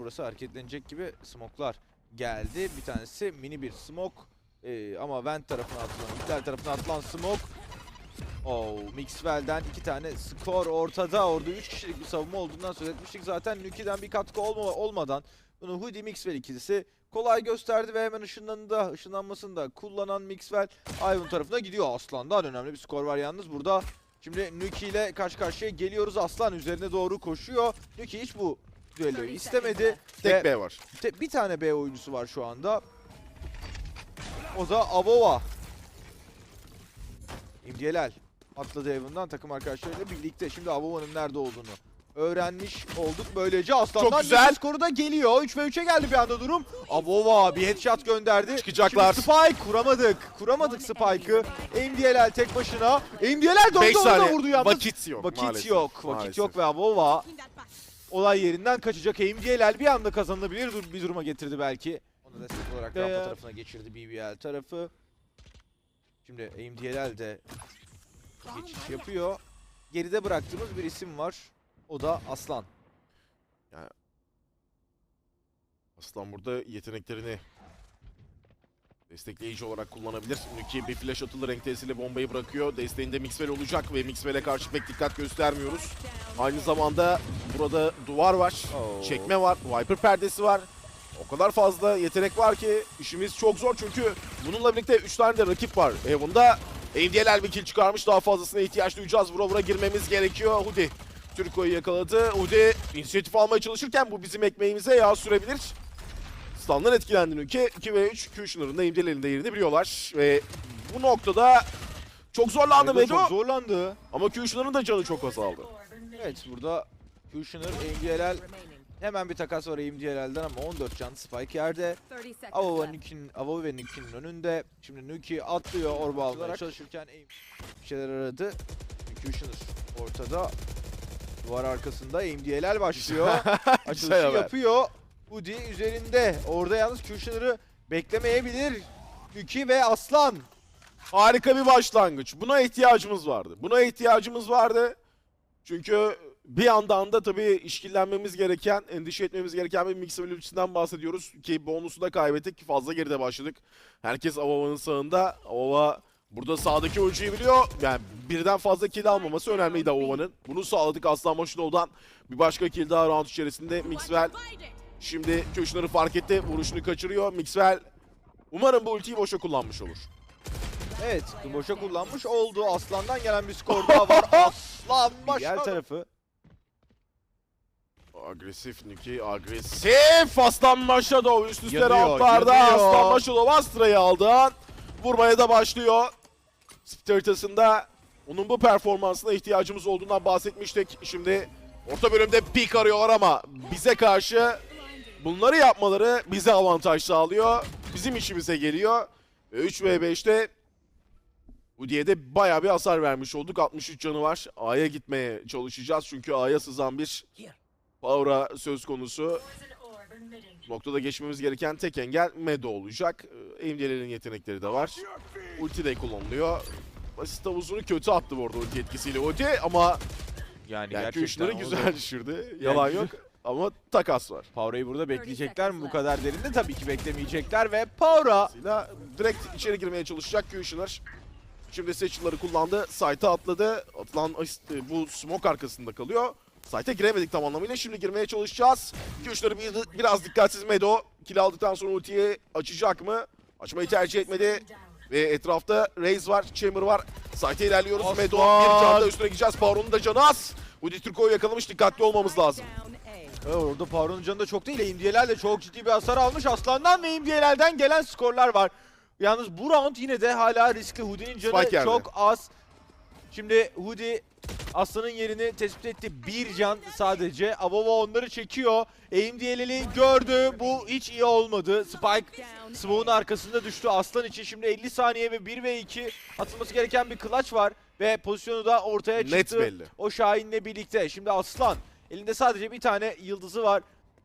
Burası hareketlenecek gibi smoklar geldi. Bir tanesi mini bir smoke. Ee, ama vent tarafına atılan, iptal tarafına atılan smoke. Oh, Mixwell'den iki tane skor ortada. Orada 3 kişilik bir savunma olduğundan söz etmiştik. Zaten Nuki'den bir katkı olma, olmadan bunu Hoodie Mixwell ikilisi kolay gösterdi ve hemen ışınlanında, ışınlanmasını da kullanan Mixwell Ivan tarafına gidiyor. Aslan'dan önemli bir skor var yalnız burada. Şimdi Nuki ile karşı karşıya geliyoruz. Aslan üzerine doğru koşuyor. Nuki hiç bu düelloyu istemedi. Tek B var. te- bir tane B oyuncusu var şu anda. O da Avova. İmdiyelel atladı Evan'dan takım arkadaşlarıyla birlikte. Şimdi Avova'nın nerede olduğunu öğrenmiş olduk. Böylece Aslan'dan Çok güzel. skoru da geliyor. 3 ve 3'e geldi bir anda durum. Avova bir headshot gönderdi. Çıkacaklar. Şimdi Spike kuramadık. Kuramadık Spike'ı. MDLL tek başına. MDLL 5 döndü onu da vurdu yalnız. Vakit yok Vakit maalesef. yok. Vakit Maalesef. yok ve Avova olay yerinden kaçacak. MDLL bir anda kazanılabilir dur- bir duruma getirdi belki. Onu destek olarak Ve- rampa tarafına geçirdi BBL tarafı. Şimdi MDLL de geçiş yapıyor. Geride bıraktığımız bir isim var. O da Aslan. Aslan burada yeteneklerini destekleyici olarak kullanabilir. Nuki bir flash atılı renk tesisiyle bombayı bırakıyor. Desteğinde Mixwell olacak ve Mixwell'e karşı pek dikkat göstermiyoruz. Aynı zamanda burada duvar var, Oo. çekme var, Viper perdesi var. O kadar fazla yetenek var ki işimiz çok zor çünkü bununla birlikte 3 tane de rakip var. Evan'da MDLL bir kill çıkarmış. Daha fazlasına ihtiyaç duyacağız. Vura vura girmemiz gerekiyor. Hudi Türko'yu yakaladı. Hudi inisiyatif almaya çalışırken bu bizim ekmeğimize yağ sürebilir. Stan'dan etkilendi Nuke. 2 ve 3 Kushner'ın da MDLL'in de yerini biliyorlar. Ve bu noktada çok zorlandı Medo çok zorlandı. Ama Kushner'ın da canı çok azaldı. Evet burada Kushner, MDLL hemen bir takas var MDLL'den ama 14 can Spike yerde. Avova Nuki'nin Avova ve Nuki'nin önünde. Şimdi Nuki atlıyor orba almaya çalışırken aim bir şeyler aradı. Kushner ortada. Duvar arkasında MDLL başlıyor. Açılışı yapıyor. Udi üzerinde. Orada yalnız Kushner'ı beklemeyebilir. Nuki ve Aslan. Harika bir başlangıç. Buna ihtiyacımız vardı. Buna ihtiyacımız vardı. Çünkü bir yandan da tabii işkillenmemiz gereken, endişe etmemiz gereken bir Mixwell ultisinden bahsediyoruz. Ki bonusu da kaybettik. Fazla geride başladık. Herkes Avova'nın sağında. Avova burada sağdaki oyuncuyu biliyor. Yani birden fazla kill almaması önemliydi Avova'nın. Bunu sağladık Aslan Başınov'dan. Bir başka kill daha round içerisinde. Mixwell şimdi Kushner'ı fark etti. Vuruşunu kaçırıyor. Mixwell umarım bu ultiyi boşa kullanmış olur. Evet, boşa kullanmış oldu. Aslan'dan gelen bir skor daha var. Aslan Diğer başladı. tarafı. Agresif Nuki, agresif Aslan Maşadov üst üste Yanıyor, ramplarda yanıyor. Aslan Maşadov Astra'yı aldı vurmaya da başlıyor. Split haritasında onun bu performansına ihtiyacımız olduğundan bahsetmiştik. Şimdi orta bölümde pik arıyorlar ama bize karşı bunları yapmaları bize avantaj sağlıyor. Bizim işimize geliyor. 3 v 5'te Udi'ye de bayağı bir hasar vermiş olduk. 63 canı var. A'ya gitmeye çalışacağız çünkü A'ya sızan bir Power'a söz konusu. Noktada geçmemiz gereken tek engel Medo olacak. Ee, MDL'lerin yetenekleri de var. Ulti de kullanılıyor. Basit havuzunu kötü attı bu arada ulti etkisiyle Ulti ama Yani, yani gerçekten güzel düşürdü. Yalan yok ama takas var. Power'ı burada bekleyecekler mi bu kadar derinde? Tabii ki beklemeyecekler ve Dolayısıyla direkt içeri girmeye çalışacak Kushner. Şimdi seçilleri kullandı. Site'a atladı. Atılan e, bu smoke arkasında kalıyor. Site'e giremedik tam anlamıyla. Şimdi girmeye çalışacağız. Bir, biraz dikkatsiz Medo. Kill aldıktan sonra ultiyi açacak mı? Açmayı tercih etmedi. Ve etrafta Raze var, Chamber var. Site'e ilerliyoruz. Aslan! Medo bir can üstüne gideceğiz. Power'un da canı az. Udi Turko'yu yakalamış. Dikkatli olmamız lazım. Evet, orada Power'ın canı da çok değil. MDLL de çok ciddi bir hasar almış. Aslan'dan ve MDLL'den gelen skorlar var. Yalnız bu round yine de hala riskli. Hoodie'nin canı çok az. Şimdi Hoodie Aslan'ın yerini tespit etti. Bir can sadece. Avova onları çekiyor. AMDLL'i gördü. Bu hiç iyi olmadı. Spike Smoke'un arkasında düştü. Aslan için şimdi 50 saniye ve 1 ve 2 atılması gereken bir clutch var. Ve pozisyonu da ortaya çıktı. Net belli. O Şahin'le birlikte. Şimdi Aslan elinde sadece bir tane yıldızı var.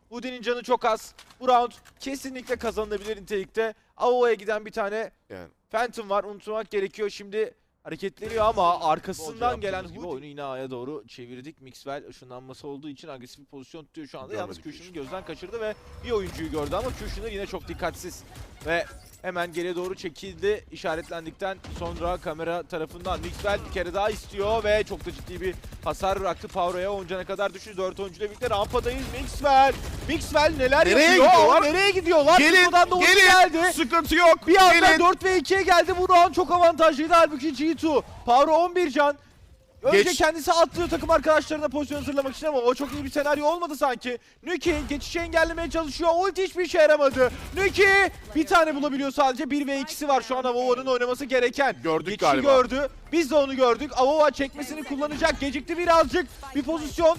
Udi'nin canı çok az. Bu round kesinlikle kazanılabilir nitelikte. Avova'ya giden bir tane Yani Phantom var. Unutmak gerekiyor. Şimdi hareketleniyor ama arkasından gelen Hood oyunu yine A'ya doğru çevirdik. Mixwell ışınlanması olduğu için agresif bir pozisyon tutuyor şu anda. Yalnız Görmedik Kushner'ı gözden kaçırdı ve bir oyuncuyu gördü ama Kushner yine çok dikkatsiz ve hemen geriye doğru çekildi. İşaretlendikten sonra kamera tarafından Mixwell bir kere daha istiyor ve çok da ciddi bir hasar bıraktı. Power'a 10 cana kadar düştü. 4 oyuncuyla birlikte rampadayız. Mixwell! Mixwell neler Nereye yapıyor? gidiyorlar? Nereye gidiyorlar? Gelin, Triko'dan da gelin. geldi. Sıkıntı yok. Bir anda Gelin. 4 ve 2'ye geldi. Bu round çok avantajlıydı. Halbuki G2. Power 11 can. Önce Geç. kendisi atlıyor takım arkadaşlarına pozisyon hazırlamak için ama o çok iyi bir senaryo olmadı sanki. Nuki geçişi engellemeye çalışıyor. Ulti hiçbir işe yaramadı. Nuki bir tane bulabiliyor sadece. 1 ve 2'si var şu an Avova'nın oynaması gereken. Gördük Geçişi galiba. gördü. Biz de onu gördük. Avova çekmesini kullanacak. Gecikti birazcık. Bir pozisyon.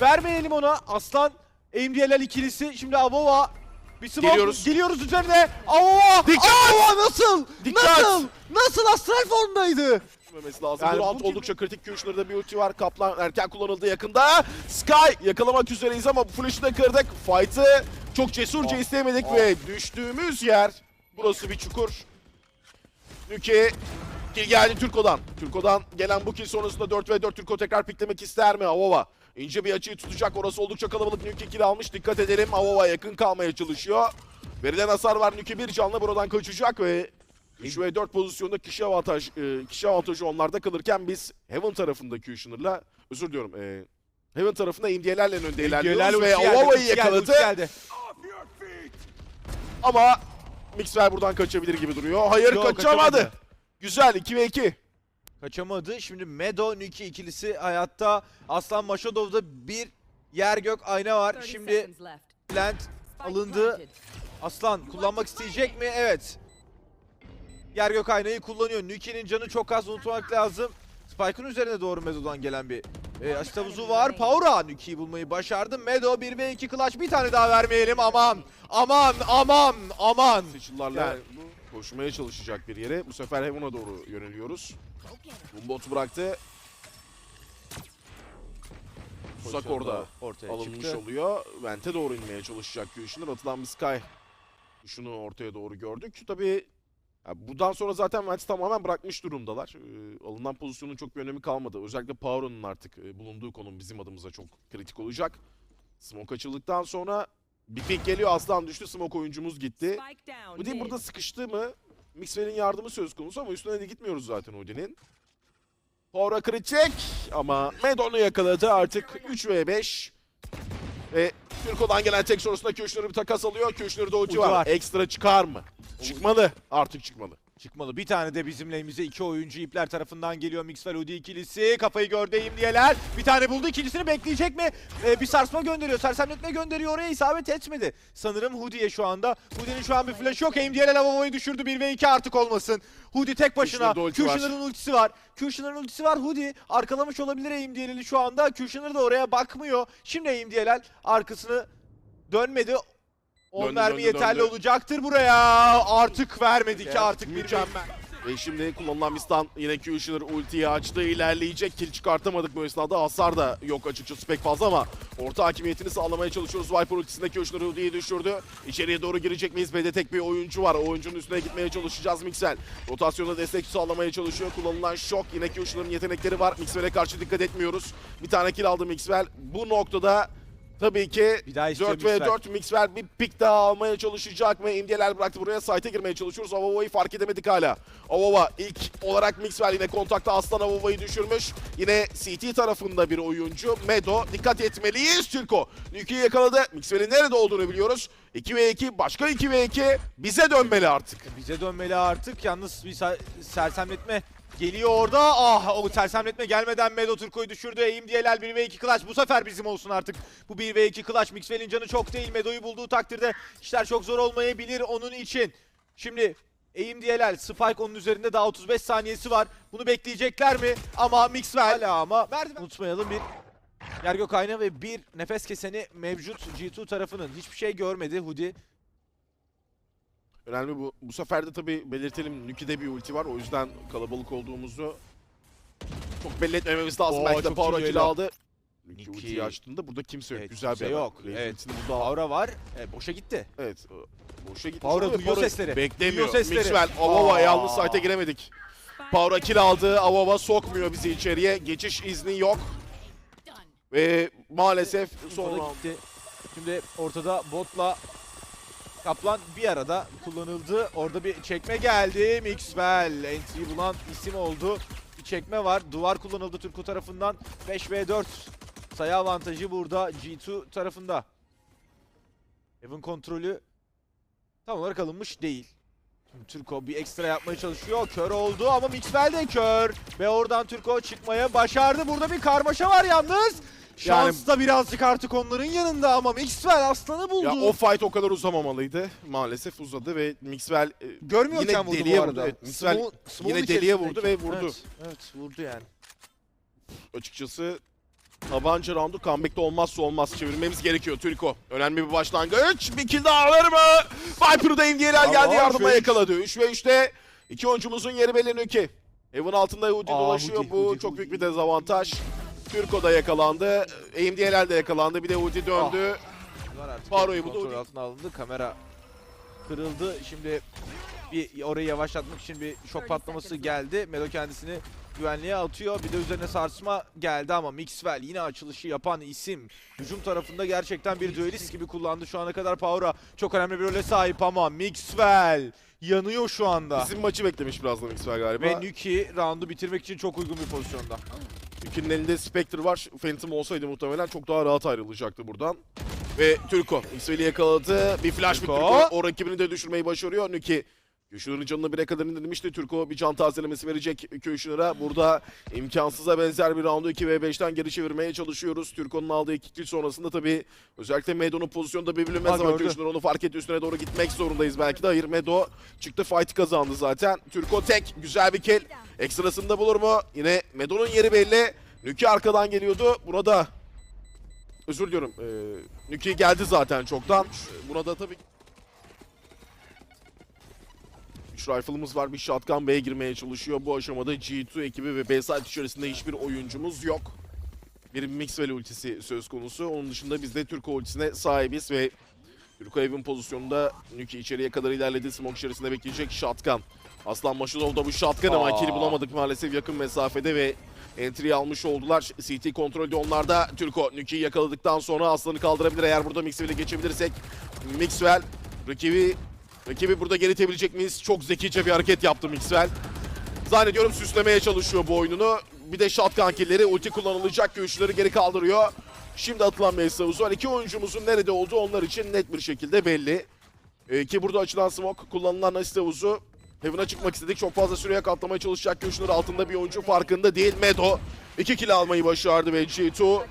Vermeyelim ona. Aslan AMDLL ikilisi. Şimdi Avova bir smoke. Geliyoruz. Geliyoruz üzerine. Avova! Dikkat! Avova nasıl? Dikkat! Nasıl? Nasıl astral formdaydı? Düşmemesi lazım. Yani gibi- oldukça kritik. Kushner'da bir ulti var. Kaplan erken kullanıldı yakında. Sky yakalamak üzereyiz ama bu flash'ı da kırdık. Fight'ı çok cesurca Oh, isteyemedik oh. ve düştüğümüz yer burası bir çukur. Nuki kill geldi Türko'dan. Türko'dan gelen bu kill sonrasında 4 ve 4 Türko tekrar piklemek ister mi? Avova ince bir açıyı tutacak. Orası oldukça kalabalık. Nuki kill almış. Dikkat edelim. Avova yakın kalmaya çalışıyor. Verilen hasar var. Nuki bir canlı buradan kaçacak ve 3 ve 4 pozisyonda kişi avantaj e, kişi avantajı onlarda kalırken biz Heaven tarafında Kushner'la özür diliyorum. E, Heaven tarafında imdiyelerle önde ilerliyoruz ve geldi, yakaladı. geldi. Ama Mixwell buradan kaçabilir gibi duruyor. Hayır Yok, kaçamadı. kaçamadı. Güzel 2 ve 2. Kaçamadı. Şimdi Medo Nuki ikilisi hayatta. Aslan Maşadov'da bir yer gök ayna var. Şimdi plant alındı. Aslan kullanmak isteyecek mi? Evet. Yer gök aynayı kullanıyor. Nuki'nin canı çok az unutmak lazım. Spike'ın üzerine doğru Medo'dan gelen bir e, havuzu var. Power'a Nuki'yi bulmayı başardı. Medo 1 ve 2 clutch bir tane daha vermeyelim. Aman aman aman aman. Seçillerle Yani- koşmaya çalışacak bir yere. Bu sefer Heaven'a doğru yöneliyoruz. Bombot bıraktı. Uzak orada ortaya alınmış çıktı. oluyor. Vent'e doğru inmeye çalışacak Kushner. Atılan bir Sky. Şunu ortaya doğru gördük. Tabii ya buradan sonra zaten Vent'i tamamen bırakmış durumdalar. Ee, alınan pozisyonun çok bir önemi kalmadı. Özellikle Power'ın artık e, bulunduğu konum bizim adımıza çok kritik olacak. Smoke açıldıktan sonra bir pik geliyor. Aslan düştü. Smoke oyuncumuz gitti. Udin burada sıkıştı mı? Mixwell'in yardımı söz konusu ama üstüne de gitmiyoruz zaten Udin'in. Power'a kritik ama Medon'u yakaladı artık 3 v 5. Ve Türko'dan gelen tek sorusunda Kushner'ı bir takas alıyor. Ulti Ulti var. var. Ekstra çıkar mı? Çıkmalı. Artık çıkmalı. Çıkmalı. Bir tane de bizim lehimize iki oyuncu ipler tarafından geliyor. Mixwell Udi ikilisi. Kafayı gördeyim diyeler. Bir tane buldu. ikincisini bekleyecek mi? Ee, bir sarsma gönderiyor. Sersemletme gönderiyor. Oraya isabet etmedi. Sanırım Hoodie'ye şu anda. Hoodie'nin şu an bir flash yok. MDL lavaboyu düşürdü. 1 ve 2 artık olmasın. Hoodie tek başına. Kushner'ın ultisi var. Kushner'ın ultisi var. Hoodie arkalamış olabilir AMDL'li şu anda. Kushner da oraya bakmıyor. Şimdi AMDL arkasını dönmedi. 10 Döndü, mermi döndü, yeterli döndü. olacaktır buraya. Artık vermedik Evet, artık bir mükemmel. Ve şimdi kullanılan bir stun yine Kushner ultiyi açtı ilerleyecek. Kill çıkartamadık bu esnada. Hasar da yok açıkçası pek fazla ama orta hakimiyetini sağlamaya çalışıyoruz. Viper ultisinde Kushner ultiyi düşürdü. İçeriye doğru girecek miyiz? B'de tek bir oyuncu var. O oyuncunun üstüne gitmeye çalışacağız Mixel. Rotasyonda destek sağlamaya çalışıyor. Kullanılan şok yine Kushner'ın yetenekleri var. Mixwell'e karşı dikkat etmiyoruz. Bir tane kill aldı Mixwell. Bu noktada Tabii ki Bir daha istiyor 4 ve Mixwell. 4 Mixwell bir pik daha almaya çalışacak mı? İmdiyeler bıraktı buraya. Site'e girmeye çalışıyoruz. Avova'yı fark edemedik hala. Avova ilk olarak Mixwell yine kontakta Aslan Avova'yı düşürmüş. Yine CT tarafında bir oyuncu. Medo. Dikkat etmeliyiz Türko. Nuki'yi yakaladı. Mixwell'in nerede olduğunu biliyoruz. 2 ve 2. Başka 2 ve 2. Bize dönmeli artık. Bize dönmeli artık. Yalnız bir ser- sersemletme geliyor orada. Ah o sersemletme gelmeden Medo Turko'yu düşürdü. Eğim diyeler 1 ve 2 clutch. Bu sefer bizim olsun artık. Bu 1 ve 2 clutch. Mixwell'in canı çok değil. Medo'yu bulduğu takdirde işler çok zor olmayabilir onun için. Şimdi Eğim diyeler Spike onun üzerinde daha 35 saniyesi var. Bunu bekleyecekler mi? Ama Mixwell hala ama unutmayalım bir yer gök ayna ve bir nefes keseni mevcut G2 tarafının. Hiçbir şey görmedi Hoodie. Önemli bu. Bu sefer de tabii belirtelim Nuki'de bir ulti var. O yüzden kalabalık olduğumuzu çok belli etmememiz lazım. Oo, Belki de Power kill aldı. Nuki ultiyi açtığında burada kimse yok. Evet, Güzel bir kimse haber. yok. Evet. burada Aura var. E, boşa gitti. Evet. Boşa gitti. Power'a duyuyor Power sesleri. Beklemiyor. Duyuyor sesleri. Mixwell. Avova yalnız site'e giremedik. Power'a kill aldı. Avava sokmuyor bizi içeriye. Geçiş izni yok. Ve maalesef son Sonra round. gitti. Şimdi ortada botla Kaplan bir arada kullanıldı. Orada bir çekme geldi. Mixwell entry bulan isim oldu. Bir çekme var. Duvar kullanıldı Turku tarafından. 5v4 sayı avantajı burada G2 tarafında. Evan kontrolü tam olarak alınmış değil. Şimdi Turko bir ekstra yapmaya çalışıyor. Kör oldu ama Mixwell de kör. Ve oradan Turko çıkmaya başardı. Burada bir karmaşa var yalnız. Yani- Şans da birazcık artık onların yanında ama Mixwell aslanı buldu. Ya o fight o kadar uzamamalıydı. Maalesef uzadı ve Mixwell e, Görmüyorken yine deliye vurdu, evet. Mixwell Small- small'un yine deliye vurdu ve vurdu. Evet, evet vurdu yani. açıkçası tabanca roundu comeback'te olmazsa olmaz çevirmemiz gerekiyor Türko. Önemli bir başlangıç. Bir kill daha alır mı? Viper'da MDLL geldi yardıma yakaladı. 3 ve 3'te iki oyuncumuzun yeri belli ki. Evin altında Hudi Aa, dolaşıyor. Hudi, Bu Hudi, çok Hudi. büyük bir dezavantaj. Türko da yakalandı. MDLL de yakalandı. Bir de Hudi döndü. Artık. Paro'yu buldu, Kontrol altına alındı. Kamera kırıldı. Şimdi bir orayı yavaşlatmak için bir şok patlaması geldi. Melo kendisini güvenliğe atıyor. Bir de üzerine sarsma geldi ama Mixwell yine açılışı yapan isim. Hücum tarafında gerçekten bir duelist gibi kullandı. Şu ana kadar Power'a çok önemli bir role sahip ama Mixwell yanıyor şu anda. Bizim maçı beklemiş biraz da Mixwell galiba. Ve Nuki roundu bitirmek için çok uygun bir pozisyonda. Nuki'nin elinde Spectre var. Phantom olsaydı muhtemelen çok daha rahat ayrılacaktı buradan. Ve Türko Mixwell'i yakaladı. Bir flash bir Türko. Türko. O rakibini de düşürmeyi başarıyor. Nuki Köşünür'ün canını bire kadar indirmişti. Türko bir can tazelemesi verecek Köşünür'e. Burada imkansıza benzer bir roundu 2 ve 5'ten geri çevirmeye çalışıyoruz. Türko'nun aldığı iki kill sonrasında tabii özellikle Medo'nun pozisyonda bir bilinmez ama. Köşünür onu fark etti. Üstüne doğru gitmek zorundayız belki de. Hayır Medo çıktı fight kazandı zaten. Türko tek güzel bir kill. Ekstrasında bulur mu? Yine Medo'nun yeri belli. Nuki arkadan geliyordu. Buna da özür diliyorum. Ee, Nuki geldi zaten çoktan. Buna da tabii 3 rifle'ımız var. Bir shotgun B'ye girmeye çalışıyor. Bu aşamada G2 ekibi ve B side içerisinde hiçbir oyuncumuz yok. Bir Mixwell ultisi söz konusu. Onun dışında biz de Türko ultisine sahibiz ve Türko evin pozisyonunda Nuki içeriye kadar ilerledi. Smoke içerisinde bekleyecek shotgun. Aslan Maşudov da bu shotgun ama kill bulamadık maalesef yakın mesafede ve entry almış oldular. CT kontrolde onlarda. Türko Nuki'yi yakaladıktan sonra Aslan'ı kaldırabilir. Eğer burada Mixwell'e geçebilirirsek Mixwell rakibi Rakibi burada geri itebilecek miyiz? Çok zekice bir hareket yaptı Mixwell. Zannediyorum süslemeye çalışıyor bu oyununu. Bir de shotgun killleri ulti kullanılacak görüşleri geri kaldırıyor. Şimdi atılan savuzu var. İki oyuncumuzun nerede olduğu onlar için net bir şekilde belli. Ee, ki burada açılan smoke kullanılan asist havuzu. Heaven'a çıkmak istedik. Çok fazla süreye katlamaya çalışacak görüşler altında bir oyuncu farkında değil. Medo iki kill almayı başardı ve G2